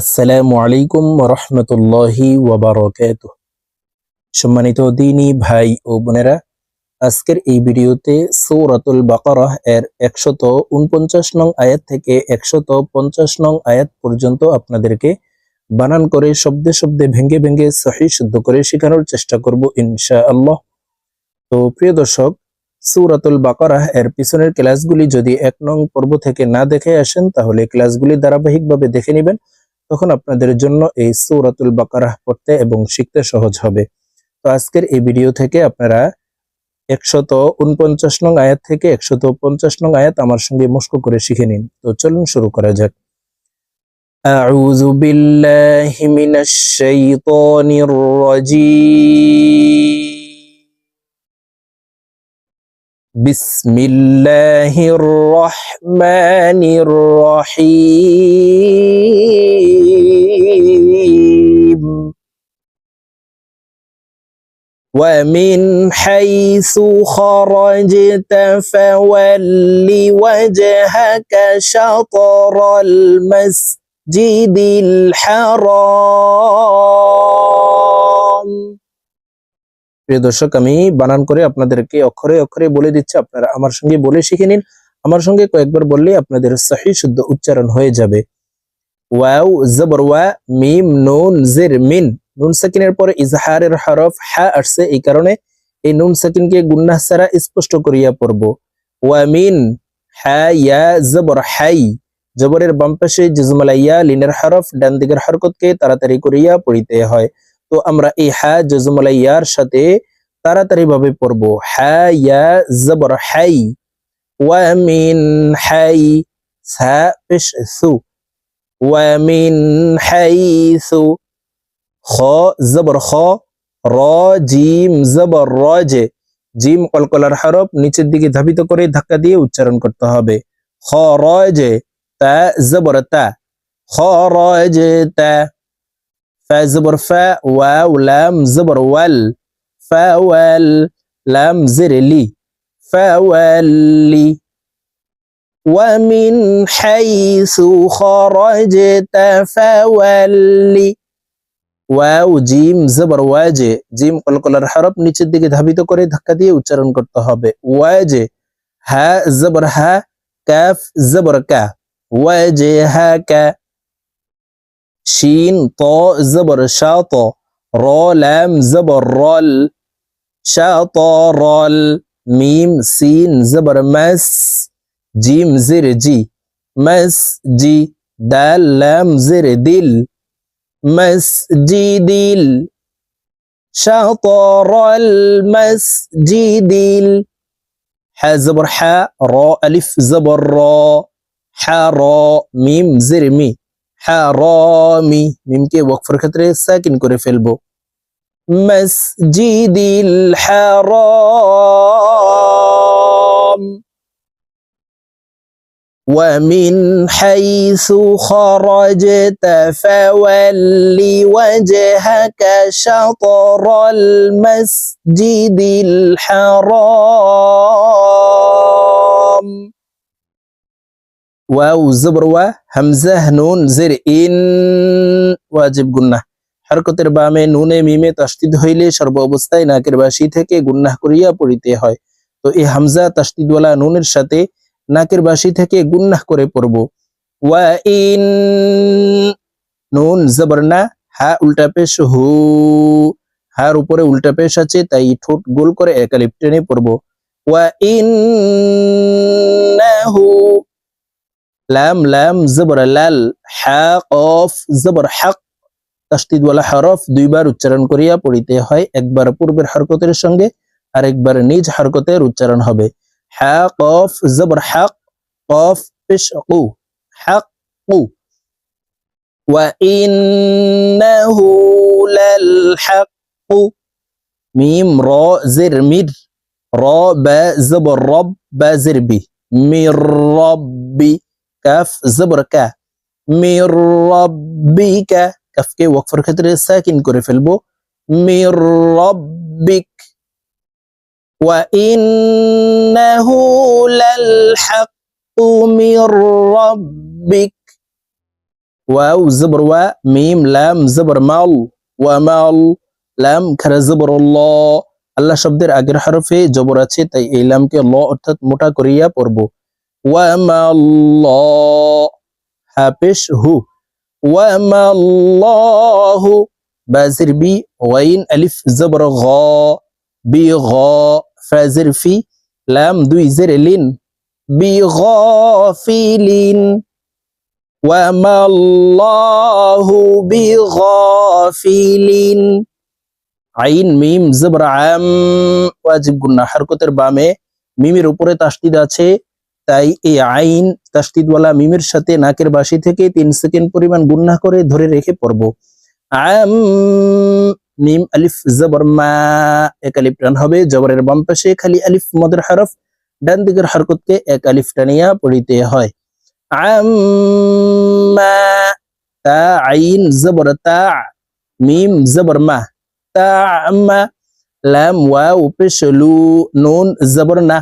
আসসালামু আলাইকুম রহমতুল্লাহি ওয়াবারকাত সম্মানিত দিনী ভাই ও বোনেরা, আজকের এই ভিডিওতে সৌরাতুল বাকারাহ এর একশত উনপঞ্চাশ নং আয়াত থেকে একশত পঞ্চাশ নং আয়াত পর্যন্ত আপনাদেরকে বানান করে শব্দে শব্দে ভেঙ্গে ভেঙ্গে সহি শুদ্ধ করে শেখানোর চেষ্টা করব ইনশা আল্লাহ তো প্রিয় দর্শক, সৌরাতুল বাকারাহ এর পিছনের ক্লাসগুলি যদি এক নং পর্ব থেকে না দেখে আসেন, তাহলে ক্লাসগুলি ধারাবাহিকভাবে দেখে নেবেন। তখন আপনাদের জন্য এই সৌরাতুল বাকারাহ পড়তে এবং শিখতে সহজ হবে তো আজকের এই ভিডিও থেকে আপনারা একশত উনপঞ্চাশ নং আয়াত থেকে একশত পঞ্চাশ নং আয়াত আমার সঙ্গে মস্ক করে শিখে নিন তো চলুন শুরু করা যাক أعوذ بالله من الشيطان الرجيم بسم الله الرحمن الرحيم. ومن حيث خرجت فول وجهك شطر المسجد الحرام. প্রিয় দর্শক, আমি বানান করে আপনাদেরকে অক্ষরে অক্ষরে বলে দিচ্ছি, আপনারা আমার সঙ্গে বলে শিখে নিন। আমার সঙ্গে কয়েকবার বললে আপনাদের সহি শুদ্ধ উচ্চারণ হয়ে যাবে। ওয়াও, জবর, ওয়া, মিম, নুন মিন। নুন সাকিনের ইজহারের হরফ আসছে, এই কারণে এই নুন সাকিনকে গুন্নাহ ছাড়া স্পষ্ট করিয়া পড়ব। ওয়া, মিন ইয়া, জবর, হাই। জবরের বাম পাশে জজমালাইয়া, লিনের হরফ, ডান দিকের হরকতকে তাড়াতাড়ি করিয়া পড়িতে হয়। তো আমরা এই হা জজমালাইয়ার সাথে তাড়াতাড়ি ভাবে পড়ব। হা, ইয়া জবর হাই। ওয়া মিন হাই সা পেশ সু। ওয়া মিন হাইসু খ জবর খ। র, জিম জবর রজে জিম কলকলার হরফ নিচের দিকে ধাবিত করে ধাক্কা দিয়ে উচ্চারণ করতে হবে। খ রজে তা জবর তা। খ রজে তা। ফা জবর ফা ওয়াও লাম জবর ওয়াল ফাওয়াল লাম জের লি ফাওয়াল্লি ومن حيث خرجت فولي ওয়াও জিম জবর ওয়াজে জিম কলকলার হরফ নিচের দিকে ধাবিত করে ধাক্কা দিয়ে উচ্চারণ করতে হবে ওয়াজে হা জবর হা কাফ জবর কা ওয়াজে হা কা شين طاء زبر شاطا را لام زبر رال. شاطا رال. ميم سين زبر مس. جيم زر جي. مس جي. دال لام زر دل مس جي دل شطر المسجد ح زبر حاء. راء ألف زبر را. حراء ميم زرمي হারামি মিমকে ওয়াকফের ক্ষেত্রে সাকিন করে ফেলবো মসজিদিল হারাম ومن حيث خرجت فول وجهك شطر المسجد الحرام ওয়াউ জবর ওয়া হামজা নুন জের ইন ওয়াজিব গুন্না হরকতের বামে নুনে মিমে তাস্তিদ হইলে সর্ব অবস্থায় নাকের বাসি থেকে গুন্নাহ করিয়া পড়িতে হয়। তো এই হামজা তাস্তিদওয়ালা নুনের সাথে নাকের বাসি থেকে গুন্নাহ করে পড়ব। ওয়া, ইন, নুন জবরনা হা, উল্টা পেশ, হু। হার উপরে উল্টা পেশ আছে, তাই ঠোঁট গোল করে একালিপ্টেনে পড়ব। ওয়া, ইন লাম লাম জবর লাল হা কফ জবর হক তাসদিদওয়ালা হরফ দুইবার উচ্চারণ করিয়া পড়িতে হয় একবার পূর্বের হরকতের সঙ্গে আরেকবার নিজ হরকতের উচ্চারণ হবে حا قاف زبر حق قاف فش قو حق وإنه للحق ميم را زر مير را با زبر رب با زر بي من ربي كاف زبر كا من ربك كاف كي وقفر كتر ساكن كوري فيلبو من ربك وإنه للحق من ربك ওয়াও জবর ওয়া মিম লাম জবর মাল ওয়া মাল লাম খারা জবর ল আল্লাহ শব্দের আগের হরফে জবর আছে তাই এই লামকে ল অর্থাৎ মোটা করিয়া পড়ব ওয়া মাল হাফেশ হু ওয়া মাল্লাহু বাজির বি ওয়াইন আলিফ জবর গ বি গ ফাজির ফি লাম দুই জের লিন বি গফিলিন وما الله بغافل আইন মিম জবর আম ওয়াজিব গুন্না হরকতের বামে মিমের উপরে তাসদিদ আছে তাই এই আইন তাসদিদওয়ালা মিমের সাথে নাকের বাসি থেকে তিন সেকেন্ড পরিমাণ গুন্না করে ধরে রেখে পড়ব। আম, মিম, আলিফ, জবর, মা, এক আলিফ টান হবে। জবরের বাম পাশে খালি আলিফ, মদের হরফ। ডান দিকের হরকতকে এক আলিফ টানিয়া পড়িতে হয়। আম্মা তা, আইন, জবর, তা, মিম, জবর, মা, তা আম্মা লাম ওয়াও পেশ লু, নুন, জবর, না।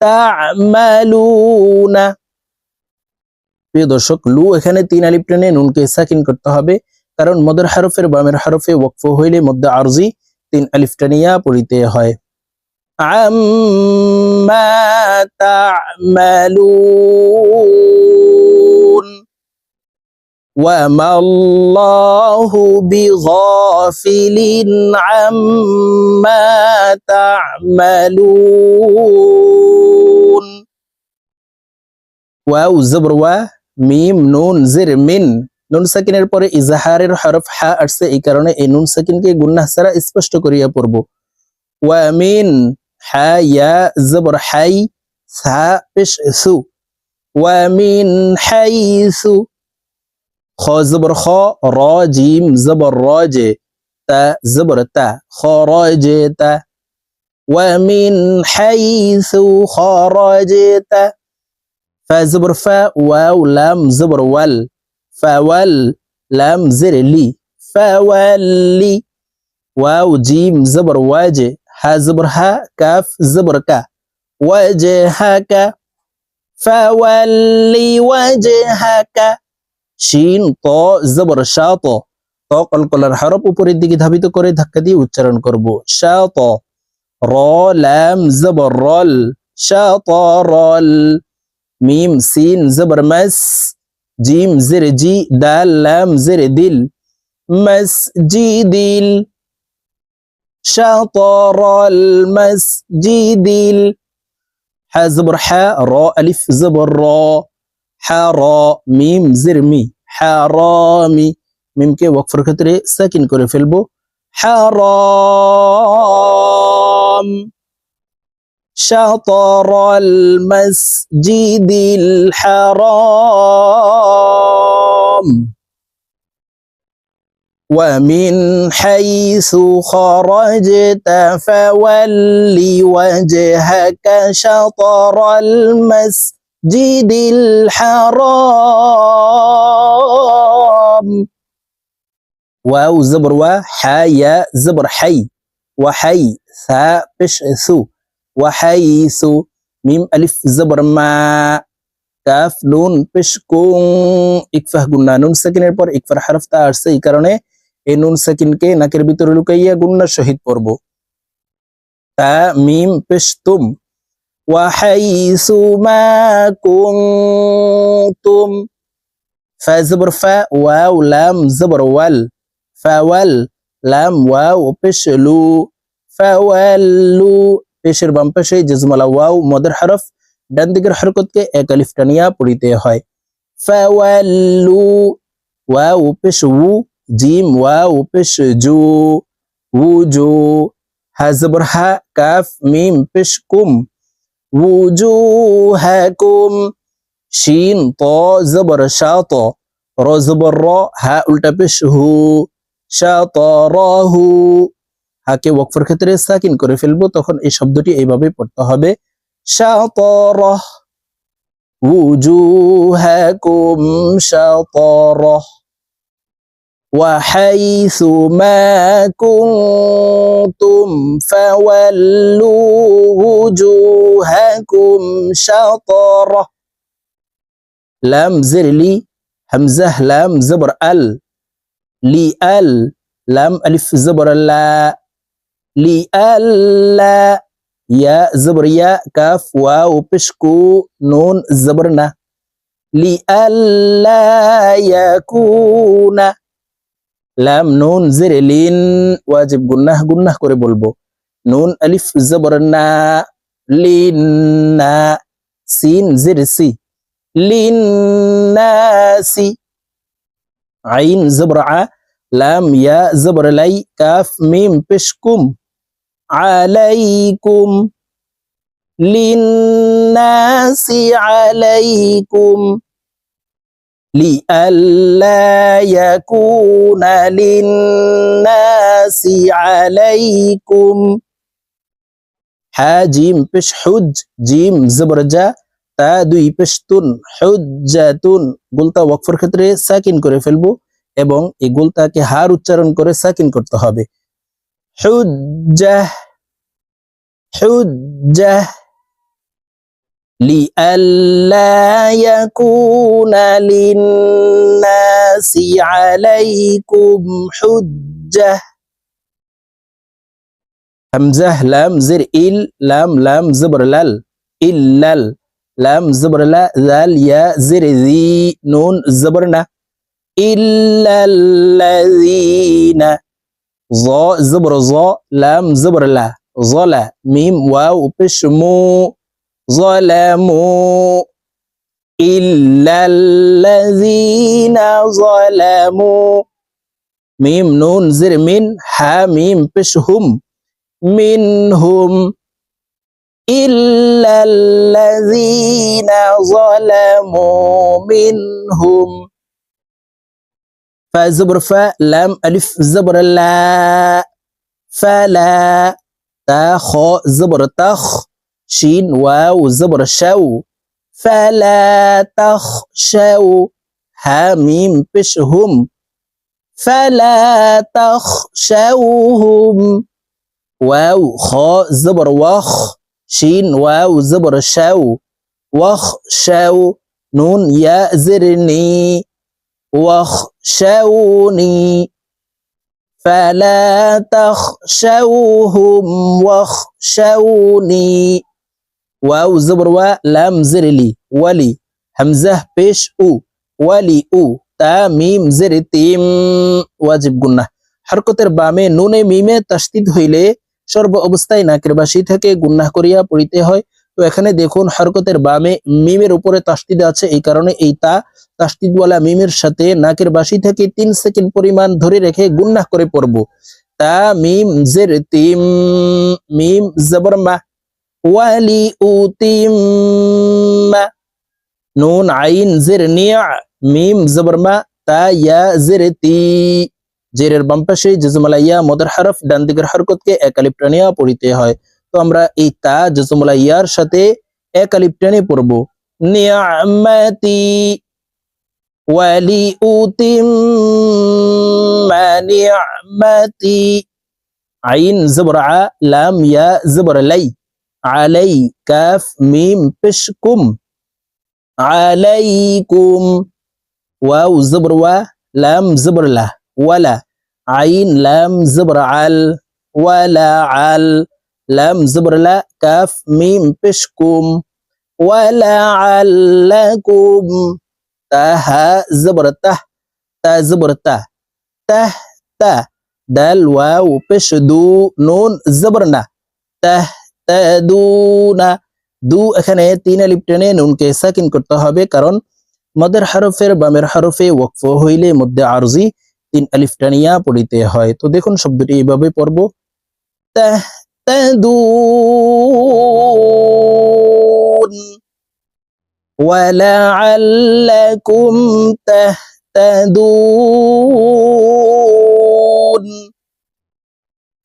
তা আমালুনা প্রিয় দর্শক লু এখানে তিন আলিফ টেনে নুনকে সাকিন করতে হবে কারণ মদের হরফের বামের হরফে ওয়াকফ হইলে মধ্যে আরজি তিন আলিফ টানিয়া পড়িতে হয় عما تعملون وما الله بغافل عما تعملون ওয়াও, জবর ওয়া, মিম, নুন, জির, মিন। নুন সাকিনের পরে ইজাহারের হরফ হা আসছে, এই কারণে এই নুন সাকিনকে গুন্নাহ ছাড়া স্পষ্ট করিয়া পড়ব। ওয়া, মিন, হা, ইয়া, জবর, হাই, সা, পেশ, সু। ওয়া, মিন হাইসু খ, জবর, খ, র, জিম, জবর রজে তা, জবর, তা। খ, র, জে, তা। ওয়া, মিন হাইসু খ, র, জে, তা। ফা জবর ফা ওয়াও লাম জবর ওয়াল ফাওয়াল লাম জের লি ফাওয়াল্লি ওয়াও জিম জবর ওয়াজে হা জবর হা কাফ জবর কা ওয়াজে হা কা ফাওয়াল্লি ওয়াজে হা কা শিন ত জবর শা ত ত কলকলার হরপ উপরের দিকে ধাবিত করে ধাক্কা দিয়ে উচ্চারণ করব শা ত র লাম জবর রল শা রল মিম সিন জবর মাস জিম জের জি দাল লাম জের দিল মসজিদিল شطر المسجد ح زبر ح را ألف زبر را حرا মিম জের মি হারামি মিমকে ওয়াকফের ক্ষেত্রে সাকিন করে ফেলবো হারাম شطر المسجد الحرام. ومن حيث خرجت فول وجهك شطر المسجد الحرام. واو زبر و حيا زبر حي وحي ثاء بش ثو. وحيث ميم ألف زبر ما কাফ নুন পেশ কুং ইকফাহ গুন্না নুন সাকিনের পর ইকফার হারফটা আসছে এই কারণে এই নুন সাকিনকে নাকের ভিতরে লুকাইয়া গুন্নার সহিত পড়ব তা মিম পেশ তুম وحيث ما كنتم فزبر فا واو لام زبر وال فول لام واو পেশ লু فولوا পেশের বাম পাশে জেজমালা ওয়াও, মদের হরফ, ডান দিকের হরকতকে এক আলিফ টানিয়া পড়িতে হয়। ফাওয়ালু ওয়া উপেশ উ, জিম ওয়া উপেশ জু, উ, জু হাজবর হা, কাফ, মিম, পেশ, কুম উজু হাকুম শিন ত, জবর, শা, ত, র, জবর, র, হা, উল্টা পেশ, হু, শা, ত, র, হু হাকে ওয়াকফের ক্ষেত্রে সাকিন করে ফেলবো তখন এই শব্দটি এইভাবে পড়তে হবে শাতরাহ وجوهكم شطره وحيث ما كنتم فولوا وجوهكم شطره لم زر لي হামজাহ লাম জবর আল লি আল লাম আলিফ জবর লা লি আল্লা ইয়া জবর ইয়া কাফ ওয়াও পেশকু নুন জবর না লি আল্লা ইয়াকুনা লাম নুন জেরে লিন ওয়াজিব গুন্নাহ গুন্নাহ করে বলব নুন আলিফ জবর না লিন্না সিন জেরে সি লিন্নাসি আইন জবর আ লাম ইয়া আলাইকুম লিন্নাসি আলাইকুম لئلا يكون للناس عليكم হাজিম পেশ হুজ জিম জবরজা তা দুই পেশ তুন হুজ্জাতুন গুলতা ওয়াকফের ক্ষেত্রে সাকিন করে ফেলবো এবং এই গুলতাকে হার উচ্চারণ করে সাকিন করতে হবে حجة حجة لئلا يكون للناس عليكم حجة. همزة لام زر إل لام لام زبر لل. إلا لام زبر لا ذال يا زر ذي نون زبرنا إلا الذين ظا زبر ظا لام زبر لا. ظلا ميم واو بشمو ظلموا إلا الذين ظلموا. ميم نون زر من حاميم بشهم منهم إلا الذين ظلموا. منهم فزبر فا لام ألف زبر لا فلا تا خو زبر تخ شين واو زبر شو فلا تخشوا حاميم بشهم فلا تخشوهم واو خا زبر وخ شين واو زبر شو وخ شو نون يا زرني واخشوني فلا تخشوهم واخشوني واو زبر و لام زرلي ولي همزة بيش او ولي او তা মিম জেরে তিম ওয়াজিব গুন্না হরকতের বামে নুনে মিমে তাসদিদ হইলে সর্ব অবস্থায় নাকের বাসি থেকে গুন্নাহ করিয়া পড়িতে হয় তো এখানে দেখুন হরকতের বামে মিমের উপরে তাসদিদ আছে, এই কারণে এই তা তাসদিদওয়ালা মিমের সাথে নাকের বাসি থেকে তিন সেকেন্ড পরিমাণ ধরে রেখে গুন্না করে পড়ব। তা মিম জের তিম, মিম জবর মা, ওয়ালি উতিম নুন আইন জের নিয়া, মিম জবর মা, তা ইয়া জের তি। জেরের বাম পাশে জজমালা ইয়া মদর হরফ ডান হরকতকে এক আলিফ টানিয়া পড়িতে হয়। তো আমরা এই তা জসমলা ইয়ার সাথে এক আলিপ টেনে পড়ব। নিয়ামাতি ওয়ালি উতিম নিয়ামাতি। আইন জবরা লাম ইয়া জবর আলাই কাফ মিম পেশ আলাইকুম ওয়াও জবর লাম জবর ওয়ালা। আইন লাম জবর আল। ওয়ালা আল। লাম জবরলা কাফ মিম পেশকুম ওয়ালা আল্লাকুম তাহা জবর তাহ তা জবর তাহ তাহ তা দাল ওয়াও পেশ দু নুন জবর না তাহ তাদুনা দু এখানে তিন আলিপ টেনে নুনকে সাকিন করতে হবে কারণ মদের হরফের বামের হরফে ওয়াকফ হইলে মধ্যে আরজি তিন আলিফ টানিয়া পড়িতে হয় তো দেখুন, শব্দটি এইভাবে পড়ব। তাহ তাহতাদুন ولعلكم تهتدون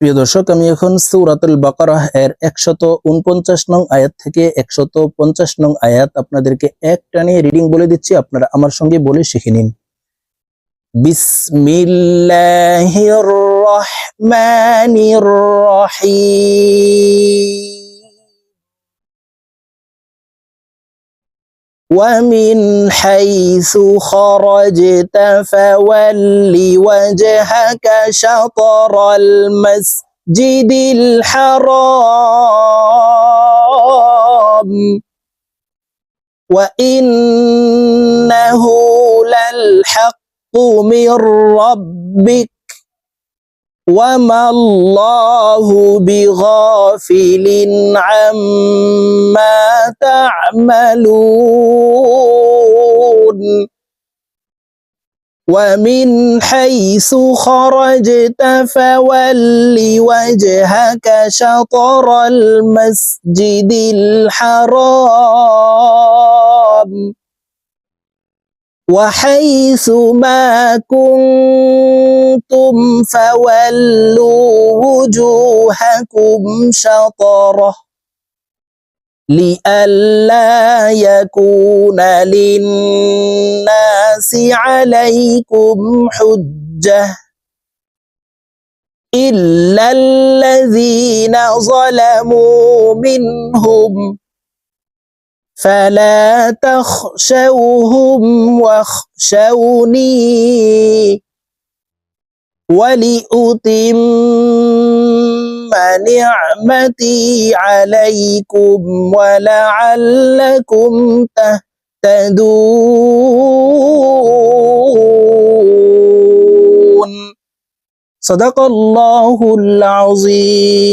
প্রিয় দর্শক আমি এখন সূরাতুল বাকারাহ এর একশত উনপঞ্চাশ নং আয়াত থেকে একশত পঞ্চাশ নং আয়াত আপনাদেরকে এক টানে রিডিং বলে দিচ্ছি আপনারা আমার সঙ্গে বলে শিখে নিন বিসমিল্লাহির الرحمن الرحيم. ومن حيث خرجت فول وجهك شطر المسجد الحرام. وإنه للحق من ربك وما الله بغافل عما تعملون ومن حيث خرجت فول وجهك شطر المسجد الحرام وحيث ما كنتم فولوا وجوهكم شطرة لئلا يكون للناس عليكم حجة إلا الذين ظلموا منهم فلا تخشوهم واخشوني ولأتم نعمتي عليكم ولعلكم تهتدون. صدق الله العظيم.